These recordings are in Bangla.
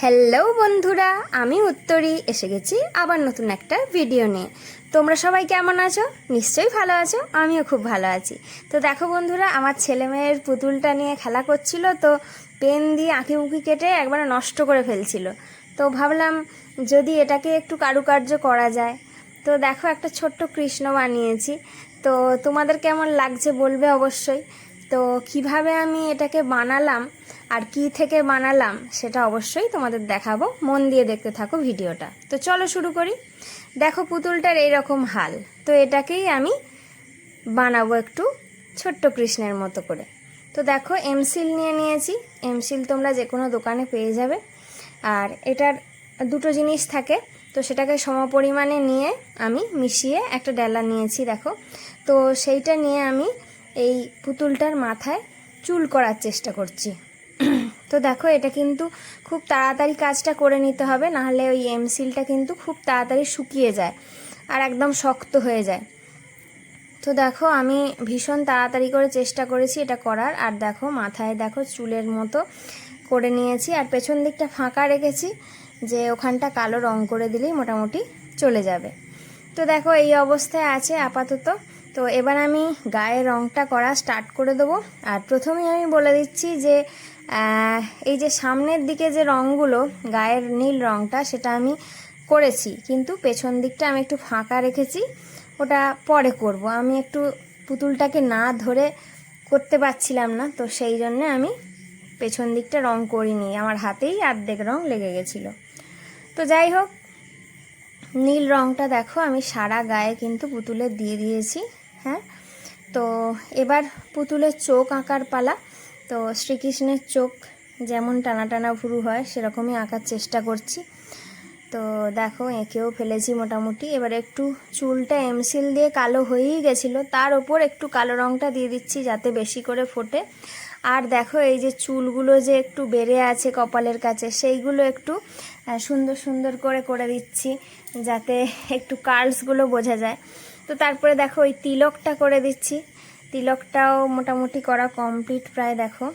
হ্যালো বন্ধুরা, আমি উত্তরী। এসে গেছি আবার নতুন একটা ভিডিও নিয়ে। তোমরা সবাই কেমন আছো? নিশ্চয়ই ভালো আছো, আমিও খুব ভালো আছি। তো দেখো বন্ধুরা, আমার ছেলে মেয়ের পুতুলটা নিয়ে খেলা করছিল, তো পেন দিয়ে আঁকি উঁকি কেটে একবারে নষ্ট করে ফেলছিল। তো ভাবলাম, যদি এটাকে একটু কারুকার্য করা যায়। তো দেখো, একটা ছোট্ট কৃষ্ণ বানিয়েছি। তো তোমাদের কেমন লাগছে বলবে অবশ্যই। তো কীভাবে আমি এটাকে বানালাম আর কি থেকে বানালাম সেটা অবশ্যই তোমাদের দেখাবো। মন দিয়ে দেখতে থাকো ভিডিওটা। তো চলো শুরু করি। দেখো পুতুলটার এইরকম হাল। তো এটাকেই আমি বানাবো একটু ছোট্ট কৃষ্ণের মতো করে। তো দেখো এমসিল নিয়ে নিয়েছি। এমসিল তোমরা যে কোনো দোকানে পেয়ে যাবে। আর এটার দুটো জিনিস থাকে। তো সেটাকে সমপরিমাণে নিয়ে আমি মিশিয়ে একটা ডেলা নিয়েছি, দেখো। তো সেইটা নিয়ে আমি এই পুতুলটার মাথায় চুল করার চেষ্টা করছি। তো দেখো, এটা কিন্তু খুব তাড়াতাড়ি কাজটা করে নিতে হবে নাহলে ওই এমসিলটা কিন্তু খুব তাড়াতাড়ি শুকিয়ে যায় আর একদম শক্ত হয়ে যায়। তো দেখো, আমি ভীষণ তাড়াতাড়ি করে চেষ্টা করেছি এটা করার। আর দেখো, মাথায় দেখো চুলের মতো করে নিয়েছি। আর পেছন দিকটা ফাঁকা রেখেছি যে ওখানটা কালো রং করে দিলেই মোটামুটি চলে যাবে। তো দেখো, এই অবস্থায় আছে আপাতত। তো এবার আমি গায়ে রংটা করা স্টার্ট করে দেবো। আর প্রথমেই আমি বলে দিচ্ছি যে এই যে সামনের দিকে যে রঙগুলো গায়ের নীল রংটা, সেটা আমি করেছি। কিন্তু পেছন দিকটা আমি একটু ফাঁকা রেখেছি। ওটা পরে করব। আমি একটু পুতুলটাকে না ধরে করতে পারছিলাম না, তো সেই জন্য আমি পেছন দিকটা রং করিনি। আমার হাতেই অর্ধেক রং লেগে গেছিল। তো যাই হোক, নীল রংটা দেখো, আমি সারা গায়ে কিন্তু পুতুলে দিয়ে দিয়েছি। হ্যাঁ? তো এবার পুতুলের চোখ আঁকার পালা। তো শ্রীকৃষ্ণের চোখ যেমন টানা টানা ভুরু হয়, সেরকমই আঁকার চেষ্টা করছি। তো দেখো, এঁকেও ফেলেছি মোটামুটি। এবার একটু চুলটা এমসিল দিয়ে কালো হয়েই গেছিল। তার ওপর একটু কালো রংটা দিয়ে দিচ্ছি যাতে বেশি করে ফোটে। আর দেখো, এই যে চুলগুলো যে একটু বেড়ে আছে কপালের কাছে, সেইগুলো একটু সুন্দর সুন্দর করে করে দিচ্ছি যাতে একটু কার্লসগুলো বোঝা যায়। তো তারপরে দেখো ওই তিলকটা করে দিচ্ছি। তিলকটাও মোটামুটি করা কমপ্লিট প্রায় দেখো।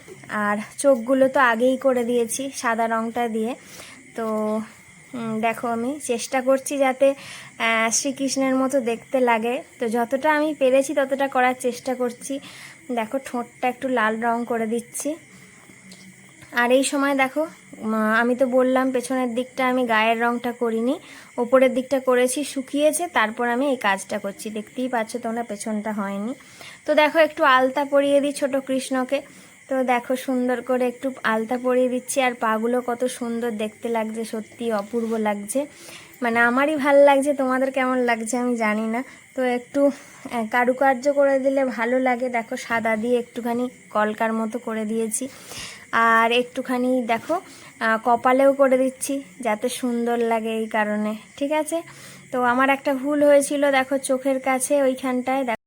আর চোখগুলো তো আগেই করে দিয়েছি সাদা রংটা দিয়ে। তো দেখো আমি চেষ্টা করছি যাতে শ্রীকৃষ্ণের মতো দেখতে লাগে। তো যতটা আমি পেরেছি ততটা করার চেষ্টা করছি। দেখো ঠোঁটটা একটু লাল রং করে দিচ্ছি। আর এই সময় দেখো আমি তো বললাম পেছনের দিকটা আমি গায়ের রংটা করিনি, ওপরের দিকটা করেছি, শুকিয়েছে, তারপর আমি এই কাজটা করছি। দেখতেই পাচ্ছ তোমরা পেছনটা হয়নি। তো দেখো, একটু আলতা পরিয়ে দিই ছোট কৃষ্ণকে। তো দেখো, সুন্দর করে একটু আলতা পরিয়ে দিচ্ছি, আর পাগুলো কত সুন্দর দেখতে লাগছে, সত্যি অপূর্ব লাগছে। মানে আমারই ভালো লাগছে, তোমাদের কেমন লাগছে আমি জানি না। তো একটু কারুকার্য করে দিলে ভালো লাগে। দেখো, সাদা দিয়ে একটুখানি কলকার মতো করে দিয়েছি। আর একটুখানি দেখো কপালেও করে দিচ্ছি, যাতে সুন্দর লাগে এই কারণে, ঠিক আছে? তো আমার একটা ভুল হয়েছিল, দেখো চোখের কাছে ওইখানটায়, দেখো।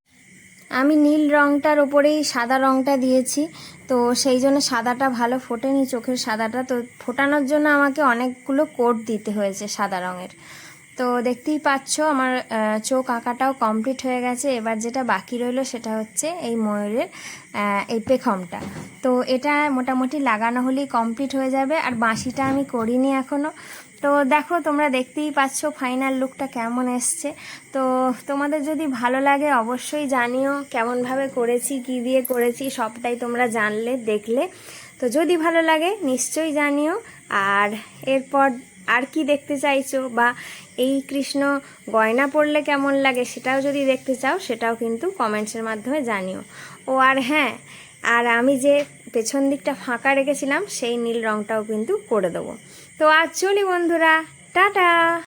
আমি নীল রংটার ওপরেই সাদা রংটা দিয়েছি, তো সেই জন্য সাদাটা ভালো ফোটেনি চোখের সাদাটা, তো ফোটানোর জন্য আমাকে অনেকগুলো কোট দিতে হয়েছে সাদা রঙের। তো দেখতেই পাচ্ছ আমার চোখ আঁকাটাও কমপ্লিট হয়ে গেছে। এবার যেটা বাকি রইল সেটা হচ্ছে এই ময়ূরের এই পেখমটা। তো এটা মোটামুটি লাগানো হলেই কমপ্লিট হয়ে যাবে, আর বাঁশিটা আমি করিনি এখনও তো দেখো, তোমরা দেখতেই পাচ্ছ ফাইনাল লুকটা কেমন এসছে। তো তোমাদের যদি ভালো লাগে অবশ্যই জানিও কেমনভাবে করেছি, কি দিয়ে করেছি, সবটাই তোমরা জানলে, দেখলে। তো যদি ভালো লাগে নিশ্চয়ই জানিও। আর এরপর আর কি দেখতে চাইছো? বা এই কৃষ্ণ গয়না পরলে কেমন লাগে সেটাও যদি দেখতে চাও, সেটাও কিন্তু কমেন্টসের মাধ্যমে জানিও। ও, আর হ্যাঁ আর আমি যে পেছন দিকটা ফাঁকা রেখেছিলাম, সেই নীল রংটাও কিন্তু করে দেবো। তো আর চলি বন্ধুরা, টাটা!